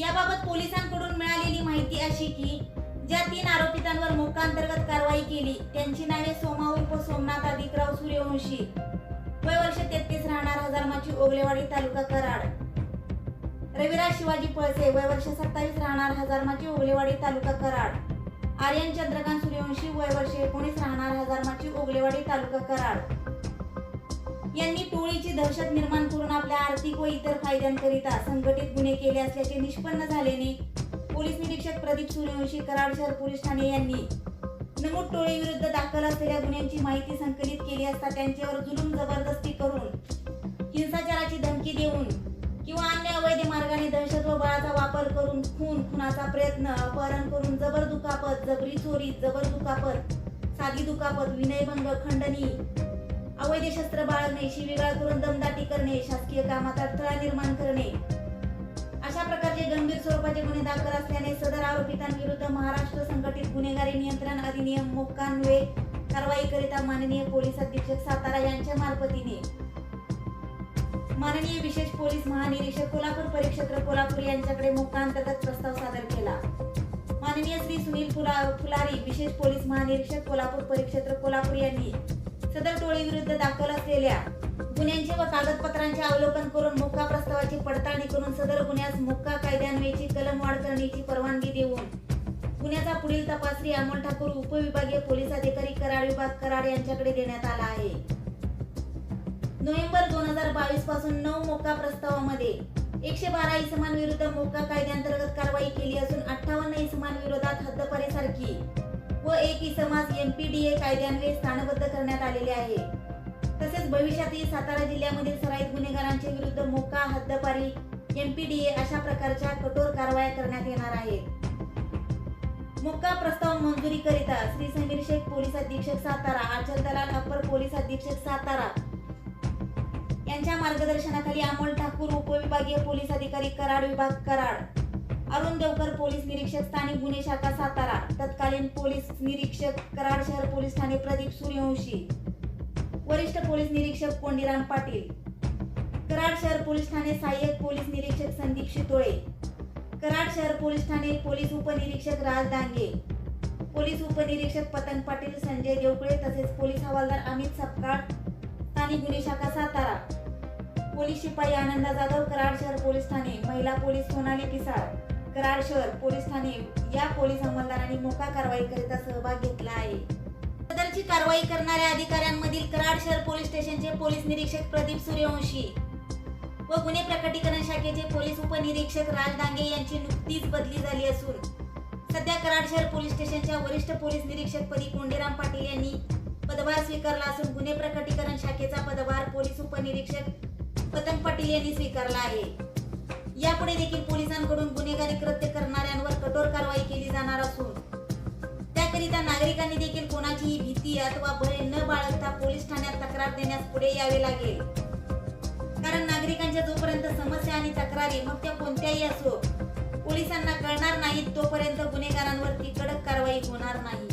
याबाबत पोलिसांकडून मिळालेली माहिती अशी की ज्या तीन आरोपितांवर मोक्का अंतर्गत कारवाई केली त्यांची नावे सोमा उर्फ सोमनाथ अधिकराव सूर्यवंशी. वय वर्ष तेहतीस राहणार हजारमाची ओगलेवाडी तालुका कराड. रविराज शिवाजी पळसे वय वर्ष सत्तावीस राहणार हजारमाची ओगलेवाडी तालुका कराड. आर्यन चंद्रकांत सूर्यवंशी वय वर्ष एकोणीस राहणार हजारमाची ओगलेवाडी तालुका कराड. यांनी टोळीची दहशत निर्माण करून आपल्या आर्थिक व इतर फायद्यांकरिता संघटित गुन्हे केले असल्याचे निष्पन्न झाल्याने पोलीस निरीक्षक प्रदीप सूर्यवंशी कराड शहर पोलीस ठाणे यांनी नमूद टोळीविरुद्ध दाखल असलेल्या गुन्ह्यांची माहिती संकलित केली असता त्यांच्यावर जुलूम जबरदस्ती करून हिंसाचाराची धमकी देऊन किंवा अन्य अवैध मार्गाने दहशत व बळाचा वापर करून खून खुनाचा प्रयत्न अपहरण करून जबर दुखापत जबरी चोरी जबर दुखापत साधी दुखापत विनयभंग खंडणी अवैध शस्त्र बाळगणे शिवीगाळ करून दमदाटी करणे शासकीय कामात अडथळा निर्माण करणे. अशा प्रकारचे गंभीर स्वरूपाचे गुन्हे दाखल असल्याने सदर आरोपितांविरुद्ध महाराष्ट्र संघटित गुन्हेगारी नियंत्रण अधिनियम मोक्कान्वे कारवाई करिता माननीय पोलीस अधीक्षक सातारा यांच्या मार्फतीने. माननीय विशेष पोलीस महानिरीक्षक कोल्हापूर परिक्षेत्र कोल्हापूर यांच्याकडे मुक्तांतर्गत प्रस्ताव सादर केला. माननीय श्री सुनील फुला फुलारी विशेष पोलीस महानिरीक्षक कोल्हापूर परिक्षेत्र कोल्हापूर यांनी सदर टोळी विरुद्ध दाखल असलेल्या गुन्ह्यांचे व कागदपत्रांचे अवलोकन करून मुक्का प्रस्तावाची पडताळणी करून सदर गुन्ह्यास मुक्का कायद्यान्वयेची कलम वाढ करण्याची परवानगी देऊन गुन्ह्याचा पुढील तपास श्री अमोल ठाकूर उपविभागीय पोलीस अधिकारी कराड विभाग कराड यांच्याकडे देण्यात आला आहे. नोव्हेंबर दोन हजार बावीसपासून नऊ मोक्का प्रस्तावामध्ये एकशे बारा इसमांविरुद्ध मोका कायद्यांतर्गत कारवाई केली असून अठ्ठावन्न इसमान विरोधात हद्दपारीसारखी व एक इसमास एमपीडीए कायद्यान्वये स्थानबद्ध करण्यात आलेले आहे. तसेच भविष्यातही सातारा जिल्ह्यामधील सराईत गुन्हेगारांच्या विरुद्ध मोका हद्दपारी एमपीडीए अशा प्रकारच्या कठोर कारवाया करण्यात येणार आहेत मुक्का प्रस्ताव मंजुरीकरिता श्री समीर शेख पोलीस अधीक्षक सातारा आचल दलाल अप्पर पोलीस अधीक्षक सातारा यांच्या मार्गदर्शनाखाली अमोल ठाकूर उपविभागीय पोलीस अधिकारी कराड विभाग कराड. अरुण देवकर पोलीस निरीक्षक स्थानिक गुन्हे शाखा सातारा. तत्कालीन पोलीस निरीक्षक कराड शहर पोलीस ठाणे प्रदीप सूर्यवंशी. वरिष्ठ पोलीस निरीक्षक कोंडीराम पाटील. कराड शहर पोलीस ठाणे सहाय्यक पोलीस निरीक्षक संदीप शितोळे. कराड शहर पोलीस ठाणे पोलीस उपनिरीक्षक राज दांगे. पोलीस उपनिरीक्षक पतंग पाटील संजय देवकुळे तसेच पोलीस हवालदार अमित सपकाळ स्थानिक गुन्हे शाखा सातारा. पोलीस शिपाई आनंदा जाधव कराड शहर पोलीस ठाणे महिला पोलीस सोनाली पिसाळ कराड शहर पोलीस ठाणे या पोलीस अंमलदारांनी मोका कारवाई करिता सहभाग घेतला आहे. सदरची कारवाई करणाऱ्या अधिकाऱ्यांमधील कराड शहर पोलीस स्टेशनचे पोलीस निरीक्षक प्रदीप सूर्यवंशी व गुन्हे प्रकटीकरण शाखेचे पोलीस उपनिरीक्षक राज डांगे यांची नुकतीच बदली झाली असून सध्या कराड शहर पोलीस स्टेशनच्या वरिष्ठ पोलीस निरीक्षक पदी कोंडीराम पाटील यांनी पदभार स्वीकारला असून गुन्हे प्रकटीकरण शाखेचा पदभार पोलीस उपनिरीक्षक पतंग पाटील यांनी स्वीकारला आहे. यापुढे देखील पोलिसांकडून गुन्हेगारी कृत्य करणाऱ्यांवर कठोर कारवाई केली जाणार असून त्याकरिता नागरिकांनी देखील कोणाचीही भीती अथवा भय न बाळगता पोलीस ठाण्यात तक्रार देण्यास पुढे यावे लागेल. कारण नागरिकांच्या जोपर्यंत समस्या आणि तक्रारी मग त्या कोणत्याही असो पोलिसांना कळणार नाहीत तोपर्यंत गुन्हेगारांवरती कडक कारवाई होणार नाही.